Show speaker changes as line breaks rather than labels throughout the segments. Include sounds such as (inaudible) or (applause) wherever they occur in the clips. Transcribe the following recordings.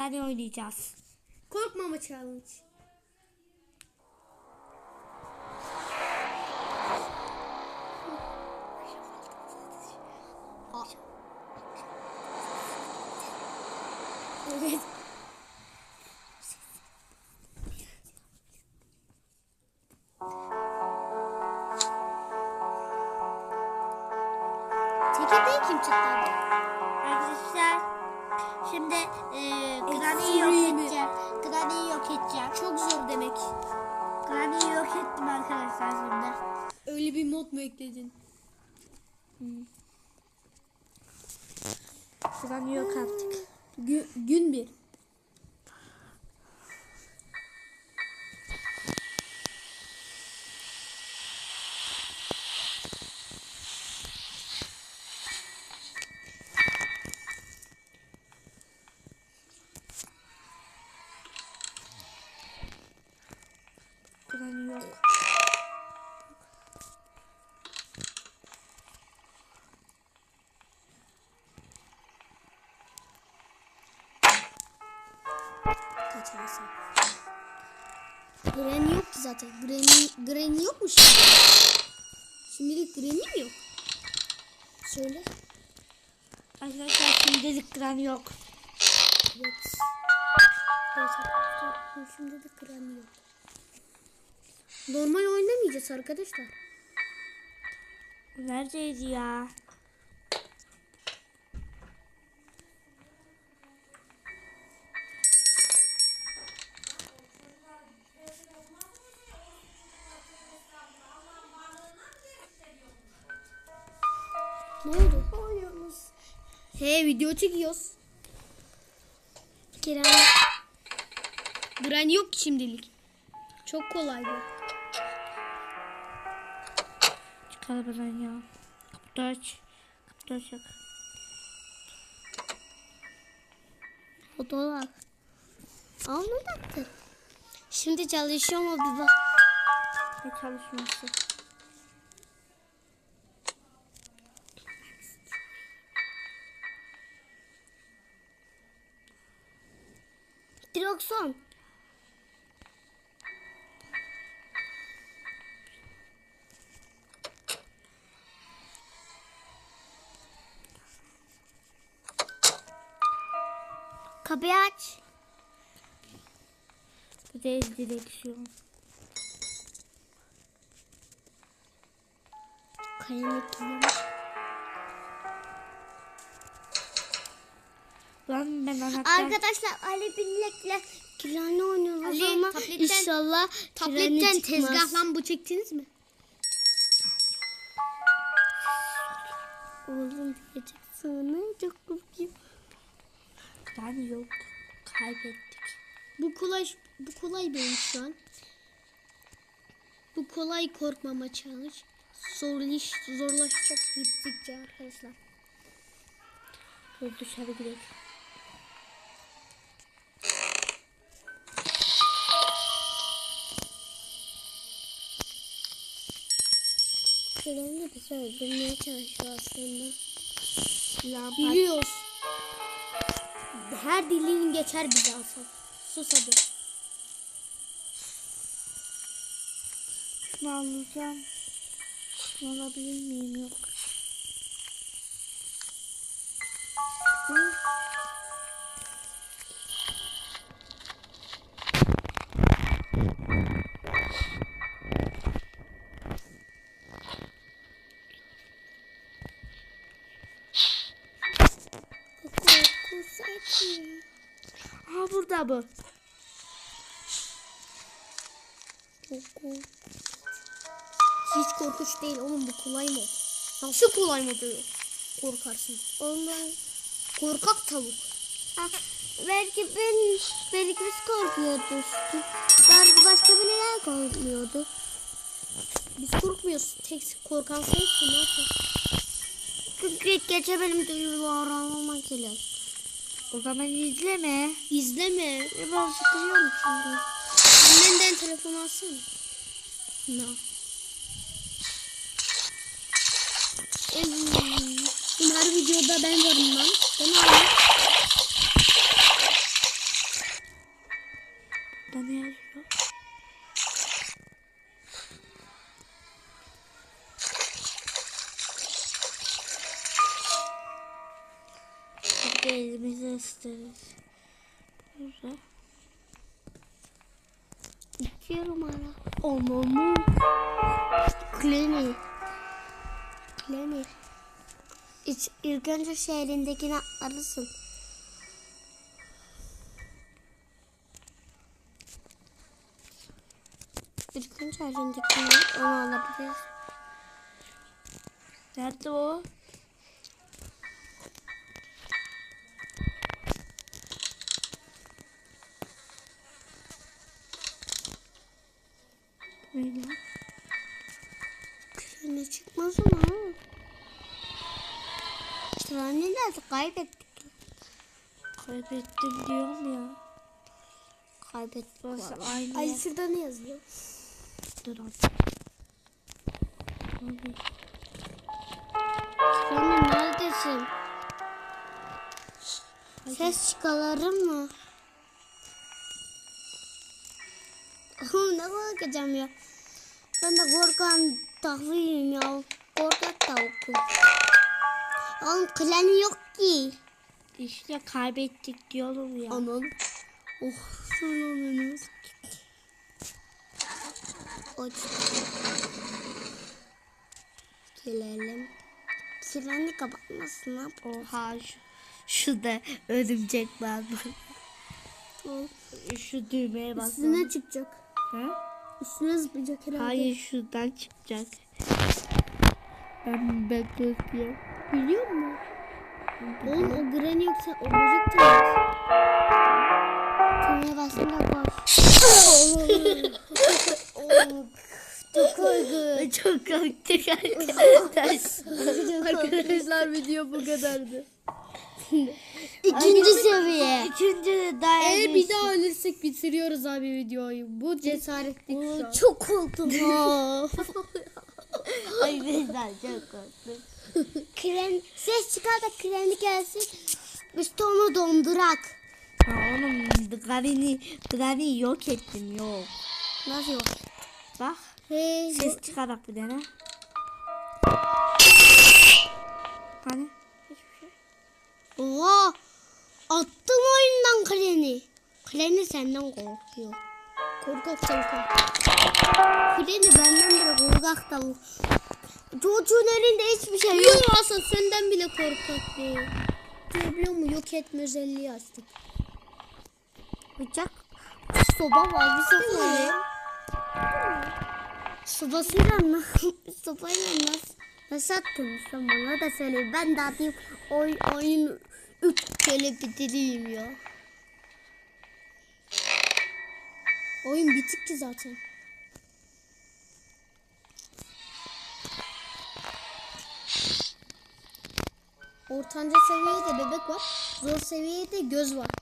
Hadi oynayacağız.
Korkmama challenge. Evet. Tekepeyi kim çıktı
şimdi e, Granny'i yok edeceğim. Granny'i yok edeceğim.
Çok zor demek.
Granny'i yok ettim arkadaşlar şimdi.
Öyle bir mod mu ekledin?
Granny yok artık.
Gün, gün bir. Kaçarsın. Granny yok ki zaten. Granny, Granny yok mu şimdi? Şimdilik Granny mi yok? Söyle.
Arkadaşlar şimdilik Granny yok.
Evet. Evet arkadaşlar. Şimdi de Granny yok. Normal oynamayacağız arkadaşlar.
Neredeydi ya?
Ne oldu? Oynuyoruz. He video çekiyoruz. Kerem. Granny yok ki şimdilik. Çok kolay bu.
Çıkar buradan ya. Kapıyı aç. Kapıyı aç.
Fotoğraf. Anlamadım. Şimdi çalışıyor mu bir bak.
Ne çalışması?
Direksiyon. Kapıyı aç.
Bu değil direksiyon.
Kalemi kim?
Lan ben anahtar...
Arkadaşlar Ali Bilek'le Kiran'la oynuyoruz
Ali,
ama
tabletten-
inşallah
Tabletten tezgahlan bu çektiniz mi?
Oğlum diyecek sana çok korkuyorum.
Granny yok. Kaybettik.
Bu kolay bu kolay benim şu an. Bu kolay korkmama challenge. Zorlaş, zorlaşacak gittikçe arkadaşlar.
Dur dışarı gidelim.
Kiran'ı bizi öldürmeye çalışıyor aslında.
Lampa
Biliyoruz. Her dilin geçer bize alsan. Sus hadi.
şunu alacağım. Şunu alabilir miyim? Yok.
Sakin.
Aa burada bu.
Hiç korkunç değil oğlum bu kolay mod. Nasıl kolay mod oluyor? Korkarsın.
Ondan
Korkak tavuk.
Ah, belki ben belki biz korkuyorduk. Belki başka birileri korkmuyordu.
Biz korkmuyoruz. Tek korkan sensin. Nasıl?
Kıkret geçe benim duyuları almak gerek.
O zaman izleme.
İzleme.
E ben sıkılıyorum çünkü.
Annenden telefon alsana.
Ne?
Ey, Her videoda ben varım lan. Ben alayım.
Isıtırız. Burada.
İçiyorum hala. Olmamı. Kleni. Kleni. İç, ilk önce şehrindekini arasın. İlk önce şehrindekini onu alabiliriz.
Nerede o?
Kleni çıkmaz. Kleni nerede? Kaybettik.
Kaybettim diyorum ya.
Kaybettik.
Burası
vallahi.
aynı
Ay şurada ne yazıyor?
Dur. Abi.
Kleni neredesin? Ses çıkarırım mı? (laughs) ne korkacağım ya. Ben de korkan taklıyım ya. Korkak tavuk. Oğlum kleni yok ki.
İşte kaybettik diyorum ya.
Aman. Oh sanırım. Aç. Gelelim. Kleni kapatmasın ne yap?
Oha şu, şu da örümcek var. Şu düğmeye bak.
Üstüne çıkacak.
Ha?
Üstüne zıplayacak herhalde.
Hayır şuradan çıkacak. Ben bekliyorum.
Biliyor musun? Oğlum o Granny yoksa o böcek var. Tümeye bastım da koş. Çok korkunç.
Çok korktuk arkadaşlar.
Arkadaşlar video bu kadardı. İkinci seviye.
Üçüncü daha
Eğer bir daha ölürsek bitiriyoruz abi videoyu. Bu cesaretlik şu an.
Çok korktum. (laughs)
Ay bizden çok korktuk.
Kren, ses çıkar da kreni gelsin. Biz de onu dondurak.
Ha oğlum Granny, Granny yok ettim yok.
Nasıl yok?
Bak
Hey,
ses çıkarak bir dene. Hani? Hiçbir şey.
Oha! Attım oyundan kreni. Kreni senden korkuyor.
korkak tavuk.
Kreni benden bile korkak tavuk. Çocuğun elinde hiçbir şey yok.
Yok Hasan senden bile korkak değil. Görebiliyor musun? Yok etme özelliği açtık.
Bıçak. Soba var bir soba var. Sobasıyla mı? (laughs) Sobayla nasıl? Nasıl attın sen bana da söyle. Ben de atayım. Oy, oyun üç kere bitireyim ya.
Oyun bitik ki zaten. Ortanca seviyede bebek var. Zor seviyede göz var.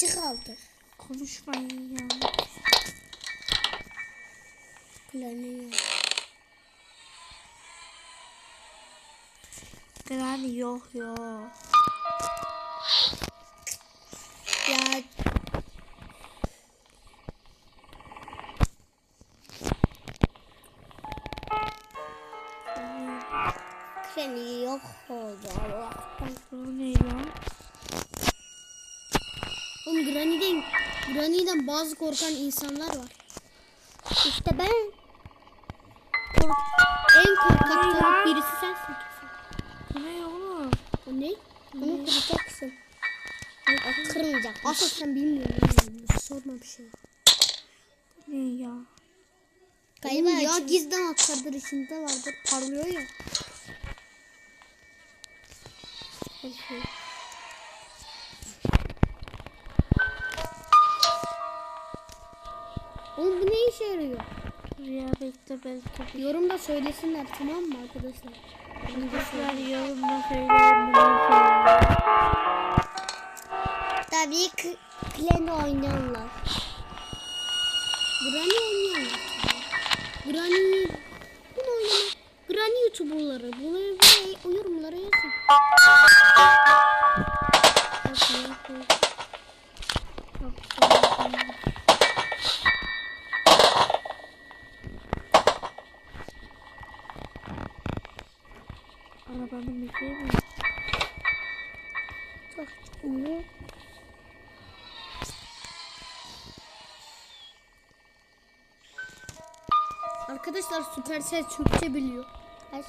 Çık artık.
Konuşmayın ya.
Kreni ya.
Granny yok yok.
Granny'den bazı korkan insanlar var.
İşte ben
En korkak tavuk birisi sensin kesin.
Bu ne oğlum?
O ne?
onu kıracaksın. Kırmayacak.
Asıl sen bilmiyorsun. bilmiyorum. Sorma bir şey.
Bu ne ya?
Galiba
ya gizli anahtardır içinde vardır. Parlıyor ya.
Her şey.
Ne işe yarıyor?
Dur ya bekle belki.
Yorumda söylesinler tamam mı arkadaşlar?
Arkadaşlar yorumda söyleyin.
Tabii ki Clan oynayanlar.
Granny oynayanlar. Granny bunu oynamak. Granny YouTuber'ları. Bunları buraya yorumlara yazın.
Arabanın bir şey mi?
Çok ünlü.
Arkadaşlar Supercell Türkçe biliyor.
Aç.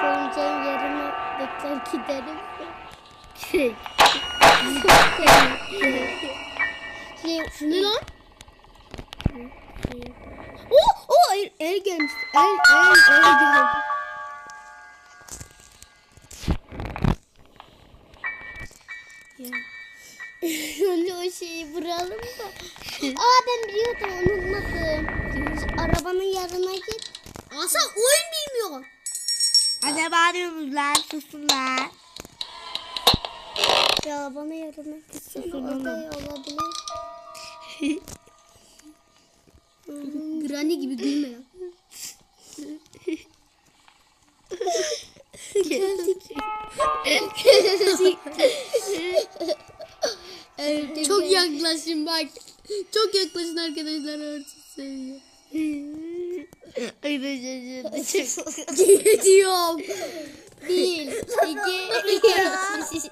Şöyle yerine bekler giderim. (laughs)
Şey,
Ne lan? Oh, oh, el, el gelmiş. El, el, el geldi.
Ya. (laughs)
Şöyle o şeyi vuralım da. (laughs) Aa ben biliyordum unutmadım. Arabanın yanına git.
Sen oyun bilmiyorsun.
Anne bağırıyorsunuz lan susun lan.
Ya arabanın yanına gitsin.
Susun
O da
oğlum.
olabilir.
Granny gibi gülme ya. Çok yaklaşın bak. Çok yaklaşın arkadaşlar artık seviyor.
Ay ben şaşırdım.
Diyorum.
Bir, iki, üç.